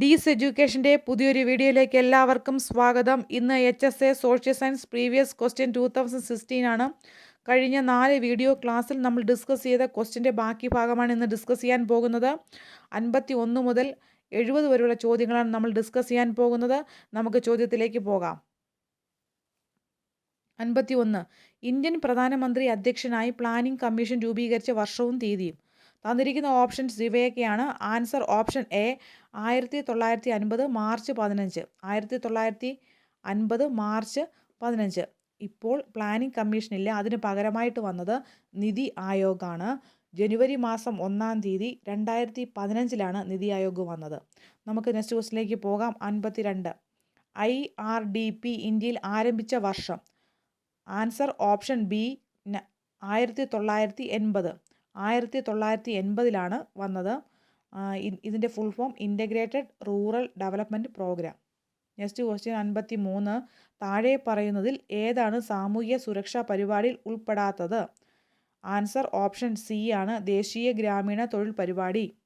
ഡീസ് എഡ്യൂക്കേഷന്റെ പുതിയൊരു വീഡിയോയിലേക്ക് എല്ലാവർക്കും സ്വാഗതം. ഇന്ന് H S A social science previous question two thousand sixteen ആണ്. കഴിഞ്ഞ നാല് വീഡിയോ ക്ലാസ്സിൽ നമ്മൾ ഡിസ്കസ് ചെയ്ത ക്വസ്റ്റ്യന്റെ ബാക്കി ഭാഗമാണ് ഇന്ന് ഡിസ്കസ് ചെയ്യാൻ പോകുന്നത്. അൻപത്തി ഒന്ന് മുതൽ എഴുപത് വരെയുള്ള ചോദ്യങ്ങളാണ് നമ്മൾ ഡിസ്കസ് ചെയ്യാൻ പോകുന്നത്. നമുക്ക് ചോദ്യത്തിലേക്ക് പോകാം. അൻപത്തി ഒന്ന് ഇന്ത്യൻ പ്രധാനമന്ത്രി അധ്യക്ഷനായി പ്ലാനിംഗ് കമ്മീഷൻ രൂപീകരിച്ച വർഷവും തീയതിയും. തന്നിരിക്കുന്ന ഓപ്ഷൻസ് ഇവയൊക്കെയാണ്. ആൻസർ ഓപ്ഷൻ എ ആയിരത്തി തൊള്ളായിരത്തി അൻപത് മാർച്ച് പതിനഞ്ച്. ആയിരത്തി തൊള്ളായിരത്തി അൻപത് മാർച്ച് പതിനഞ്ച്. ഇപ്പോൾ പ്ലാനിംഗ് കമ്മീഷനില്ല അതിന് പകരമായിട്ട് വന്നത് നിതി ആയോഗാണ്. ജനുവരി മാസം ഒന്നാം തീയതി രണ്ടായിരത്തി പതിനഞ്ചിലാണ് നിതി ആയോഗ് വന്നത്. നമുക്ക് നെക്സ്റ്റ് ക്വസ്റ്റിലേക്ക് പോകാം. അൻപത്തി രണ്ട് ഐ ആർ ഡി പി ഇന്ത്യയിൽ ആരംഭിച്ച വർഷം. ആൻസർ ഓപ്ഷൻ ബി ആയിരത്തി തൊള്ളായിരത്തി എൺപത് ആയിരത്തി തൊള്ളായിരത്തി എൺപതിലാണ് വന്നത് ഇതിന്റെ full form integrated rural development programme next question അൻപത്തി മൂന്ന് താഴെ പറയുന്നതിൽ ഏതാണ് സാമൂഹ്യ സുരക്ഷാ പരിപാടിയിൽ ഉൾപ്പെടാത്തത്? ആൻസർ ഓപ്ഷൻ സി ആണ്. ദേശീയ ഗ്രാമീണ തൊഴിൽ പരിപാടി.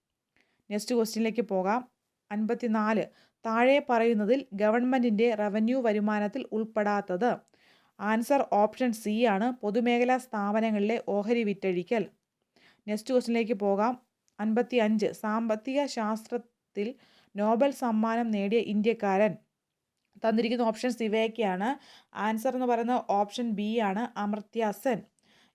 നെക്സ്റ്റ് ക്വസ്റ്റ്യനിലേക്ക് പോകാം. അൻപത്തി നാല് താഴെ പറയുന്നതിൽ ഗവൺമെന്റിന്റെ റവന്യൂ വരുമാനത്തിൽ ഉൾപ്പെടാത്തത്. ആൻസർ ഓപ്ഷൻ സി ആണ്. പൊതുമേഖലാ സ്ഥാപനങ്ങളിലെ ഓഹരി വിറ്റഴിക്കൽ. നെക്സ്റ്റ് ക്വസ്റ്റിനിലേക്ക് പോകാം. അൻപത്തി അഞ്ച് സാമ്പത്തിക ശാസ്ത്രത്തിൽ നോബൽ സമ്മാനം നേടിയ ഇന്ത്യക്കാരൻ തന്നിരിക്കുന്ന ഓപ്ഷൻസ് ഇവയൊക്കെയാണ് ആൻസർ എന്ന് പറയുന്നത് ഓപ്ഷൻ ബി ആണ് അമർത്യ സെൻ.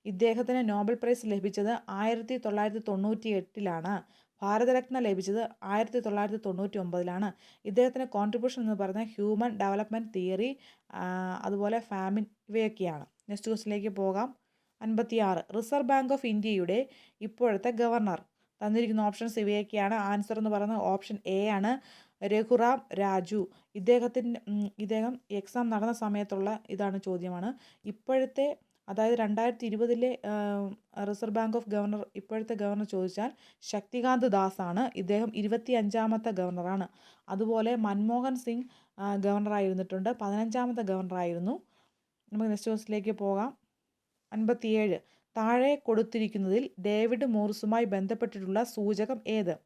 ഇദ്ദേഹത്തിന് നോബൽ പ്രൈസ് ലഭിച്ചത് ആയിരത്തി തൊള്ളായിരത്തി തൊണ്ണൂറ്റി എട്ടിലാണ് ഭാരതരത്ന ലഭിച്ചത് ആയിരത്തി തൊള്ളായിരത്തി തൊണ്ണൂറ്റി ഒമ്പതിലാണ് ഇദ്ദേഹത്തിന്റെ കോൺട്രിബ്യൂഷൻ എന്ന് പറയുന്നത് ഹ്യൂമൻ ഡെവലപ്മെന്റ് തിയറി അതുപോലെ ഫാമിൻ ഇവയൊക്കെയാണ്. നെക്സ്റ്റ് ക്വസ്റ്റിലേക്ക് പോകാം. അൻപത്തിയാറ്. റിസർവ് ബാങ്ക് ഓഫ് ഇന്ത്യയുടെ ഇപ്പോഴത്തെ ഗവർണർ. തന്നിരിക്കുന്ന ഓപ്ഷൻസ് ഇവയൊക്കെയാണ്. ആൻസർ എന്ന് പറയുന്നത് ഓപ്ഷൻ എ ആണ് രഘുറാം രാജു. ഇദ്ദേഹത്തിന്റെ ഇദ്ദേഹം എക്സാം നടന്ന സമയത്തുള്ള ഇതാണ് ചോദ്യമാണ്. ഇപ്പോഴത്തെ അതായത് രണ്ടായിരത്തി ഇരുപതിലെ റിസർവ് ബാങ്ക് ഓഫ് ഗവർണർ ഇപ്പോഴത്തെ ഗവർണർ ചോദിച്ചാൽ ശക്തികാന്ത് ദാസ് ആണ്. ഇദ്ദേഹം ഇരുപത്തി അഞ്ചാമത്തെ ഗവർണറാണ് അതുപോലെ മൻമോഹൻ സിംഗ് ഗവർണറായിരുന്നിട്ടുണ്ട്. പതിനഞ്ചാമത്തെ ഗവർണറായിരുന്നു. നമുക്ക് നെക്സ്റ്റ് ക്വസ്റ്റിലേക്ക് പോകാം. അൻപത്തിയേഴ്. താഴെ കൊടുത്തിരിക്കുന്നതിൽ ഡേവിഡ് മോറിസുമായി ബന്ധപ്പെട്ടിട്ടുള്ള സൂചകം ഏത്?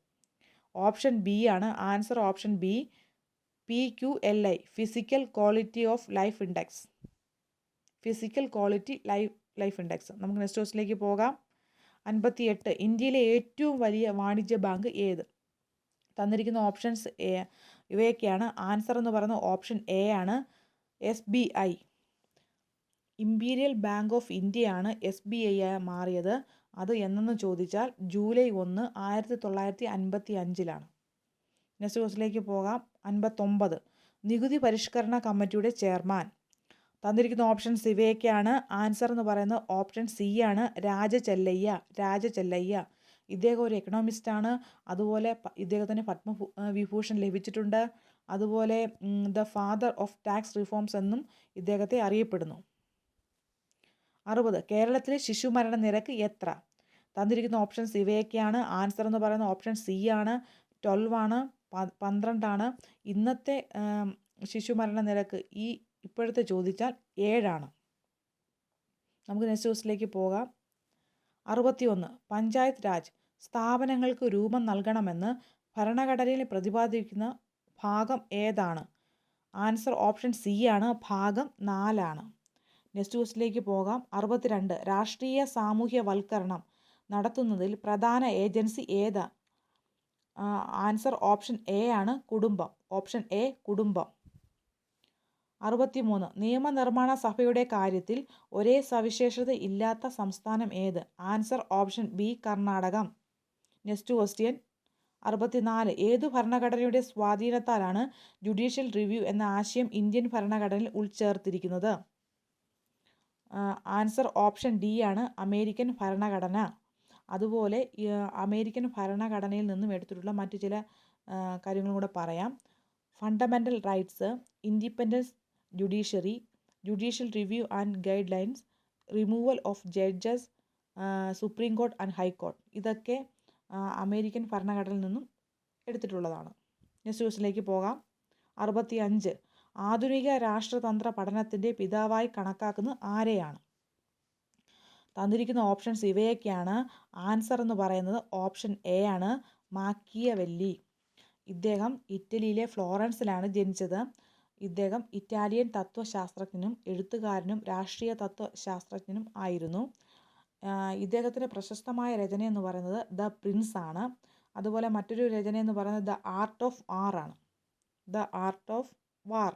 ഓപ്ഷൻ ബി ആണ്. Answer option B P Q L I physical quality of life index. Physical quality life life index. നമുക്ക് നെക്സ്റ്റ് ക്വസ്റ്റിലേക്ക് പോകാം. അൻപത്തി എട്ട് ഇന്ത്യയിലെ ഏറ്റവും വലിയ വാണിജ്യ ബാങ്ക് ഏത്? തന്നിരിക്കുന്ന ഓപ്ഷൻസ് ഇവയൊക്കെയാണ്. ആൻസർ എന്ന് പറയുന്ന ഓപ്ഷൻ എ ആണ് S B I. Imperial bank of ഇന്ത്യയാണ് എസ് ബി ഐ ആയി മാറിയത്. അത് എന്നെന്ന് ചോദിച്ചാൽ ജൂലൈ ഒന്ന് ആയിരത്തി തൊള്ളായിരത്തി അൻപത്തി അഞ്ചിലാണ് നെക്സ്റ്റ് ക്വസ്റ്റിലേക്ക് പോകാം. അൻപത്തൊമ്പത്. നികുതി പരിഷ്കരണ കമ്മിറ്റിയുടെ ചെയർമാൻ. തന്നിരിക്കുന്ന ഓപ്ഷൻ ഇവയൊക്കെയാണ് ആൻസർ എന്ന് പറയുന്നത് ഓപ്ഷൻ സി ആണ്. രാജചെല്ലയ്യ. രാജചെല്ലയ്യ. ഇദ്ദേഹം ഒരു ആണ്. അതുപോലെ ഇദ്ദേഹത്തിന് പത്മ വിഭൂഷൺ ലഭിച്ചിട്ടുണ്ട്. അതുപോലെ the father of tax reforms എന്നും ഇദ്ദേഹത്തെ അറിയപ്പെടുന്നു. അറുപത്. കേരളത്തിലെ ശിശുമരണ നിരക്ക് എത്ര? തന്നിരിക്കുന്ന ഓപ്ഷൻസ് ഇവയൊക്കെയാണ് ആൻസർ എന്ന് പറയുന്ന ഓപ്ഷൻ സി ആണ് ട്വൽവ് ആണ് പന്ത്രണ്ടാണ്. ഇന്നത്തെ ശിശുമരണ നിരക്ക് ഈ ഇപ്പോഴത്തെ ചോദിച്ചാൽ ഏഴാണ്. നമുക്ക് നെക്സ്റ്റ് ക്വസ്റ്റിലേക്ക് പോകാം. അറുപത്തി ഒന്ന് പഞ്ചായത്ത് രാജ് സ്ഥാപനങ്ങൾക്ക് രൂപം നൽകണമെന്ന് ഭരണഘടനയിൽ പ്രതിപാദിക്കുന്ന ഭാഗം ഏതാണ്? ആൻസർ ഓപ്ഷൻ സി ആണ് ഭാഗം നാലാണ്. നെക്സ്റ്റ് ക്വസ്റ്റിലേക്ക് പോകാം. അറുപത്തിരണ്ട്. രാഷ്ട്രീയ സാമൂഹ്യവൽക്കരണം നടത്തുന്നതിൽ പ്രധാന ഏജൻസി ഏതാ? ആൻസർ ഓപ്ഷൻ എ ആണ് കുടുംബം. ഓപ്ഷൻ എ കുടുംബം. അറുപത്തിമൂന്ന്. നിയമനിർമ്മാണ സഭയുടെ കാര്യത്തിൽ ഒരേ സവിശേഷത ഇല്ലാത്ത സംസ്ഥാനം ഏത്? Answer option B Karnatakam. Next question. അറുപത്തിനാല്. ഏതു ഭരണഘടനയുടെ സ്വാധീനത്താലാണ് ജുഡീഷ്യൽ റിവ്യൂ എന്ന ആശയം ഇന്ത്യൻ ഭരണഘടനയിൽ ഉൾച്ചേർത്തിരിക്കുന്നത്? ആൻസർ ഓപ്ഷൻ ഡി ആണ് അമേരിക്കൻ ഭരണഘടന. അതുപോലെ അമേരിക്കൻ ഭരണഘടനയിൽ നിന്നും എടുത്തിട്ടുള്ള മറ്റു ചില കാര്യങ്ങളും കൂടെ പറയാം. Fundamental rights independence judiciary judicial review and guidelines removal of judges supreme court and high court ഇതൊക്കെ അമേരിക്കൻ ഭരണഘടനയിൽ നിന്നും എടുത്തിട്ടുള്ളതാണ്. നെക്സ്റ്റ് ക്വസ്റ്റിലേക്ക് പോകാം. അറുപത്തി അഞ്ച് ആധുനിക രാഷ്ട്രതന്ത്ര പഠനത്തിന്റെ പിതാവായി കണക്കാക്കുന്നത് ആരെയാണ്? തന്നിരിക്കുന്ന ഓപ്ഷൻസ് ഇവയൊക്കെയാണ് ആൻസർ എന്ന് പറയുന്നത്. ഓപ്ഷൻ എ ആണ് മാക്കിയവെല്ലി. ഇദ്ദേഹം ഇറ്റലിയിലെ ഫ്ലോറൻസിലാണ് ജനിച്ചത്. ഇദ്ദേഹം ഇറ്റാലിയൻ തത്വശാസ്ത്രജ്ഞനും എഴുത്തുകാരനും രാഷ്ട്രീയ തത്വശാസ്ത്രജ്ഞനും ആയിരുന്നു. ഇദ്ദേഹത്തിന്റെ പ്രശസ്തമായ രചന എന്ന് പറയുന്നത് ദ പ്രിൻസ് ആണ്. അതുപോലെ മറ്റൊരു രചന എന്ന് പറയുന്നത് ദ ആർട്ട് ഓഫ് ആർ ആണ്. The art of war.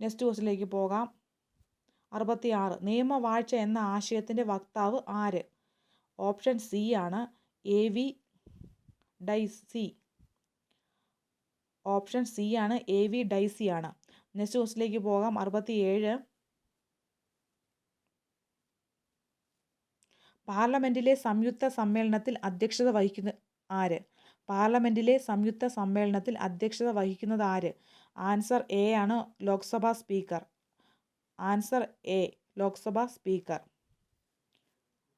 Next ക്വസ്റ്റിലേക്ക് പോകാം. അറുപത്തി ആറ് നിയമവാഴ്ച എന്ന ആശയത്തിന്റെ വക്താവ് ആര്? ഓപ്ഷൻ സി ആണ് A V Dicey option C ആണ് എ വി ഡൈസി ആണ്. നെക്സ്റ്റ് ക്വസ്റ്റിലേക്ക് പോകാം. അറുപത്തി ഏഴ് പാർലമെന്റിലെ സംയുക്ത സമ്മേളനത്തിൽ അധ്യക്ഷത വഹിക്കുന്ന ആര്? പാർലമെന്റിലെ സംയുക്ത സമ്മേളനത്തിൽ അധ്യക്ഷത വഹിക്കുന്നത് ആര്? ആൻസർ എ ആണ് Lok Sabha speaker. Answer A Lok Sabha speaker.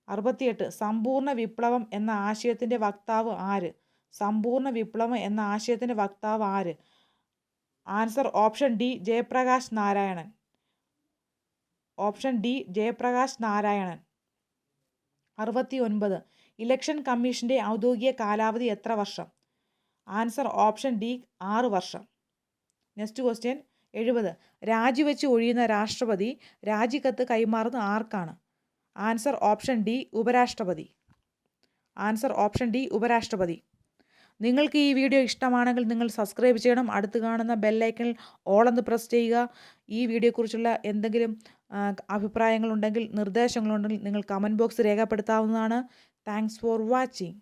അറുപത്തിയെട്ട് സമ്പൂർണ വിപ്ലവം എന്ന ആശയത്തിന്റെ വക്താവ് ആര്? സമ്പൂർണ വിപ്ലവം എന്ന ആശയത്തിന്റെ വക്താവ് ആര്? Answer option D Jayaprakash Narayanan. Option D Jayaprakash Narayanan. അറുപത്തി ഒൻപത് ഇലക്ഷൻ കമ്മീഷന്റെ ഔദ്യോഗിക കാലാവധി എത്ര വർഷം? ആൻസർ ഓപ്ഷൻ ഡി ആറ് വർഷം. നെക്സ്റ്റ് ക്വസ്റ്റ്യൻ എഴുപത്. രാജിവെച്ച് ഒഴിയുന്ന രാഷ്ട്രപതി രാജിക്കത്ത് കൈമാറുന്ന ആർക്കാണ്? ആൻസർ ഓപ്ഷൻ ഡി ഉപരാഷ്ട്രപതി. ആൻസർ ഓപ്ഷൻ ഡി ഉപരാഷ്ട്രപതി. നിങ്ങൾക്ക് ഈ വീഡിയോ ഇഷ്ടമാണെങ്കിൽ നിങ്ങൾ സബ്സ്ക്രൈബ് ചെയ്യണം. അടുത്ത് കാണുന്ന ബെല്ലൈക്കണിൽ ഓളെന്ന് പ്രസ് ചെയ്യുക. ഈ വീഡിയോയെക്കുറിച്ചുള്ള എന്തെങ്കിലും അഭിപ്രായങ്ങളുണ്ടെങ്കിൽ നിർദ്ദേശങ്ങളുണ്ടെങ്കിൽ നിങ്ങൾ comment box രേഖപ്പെടുത്താവുന്നതാണ്. Thanks for watching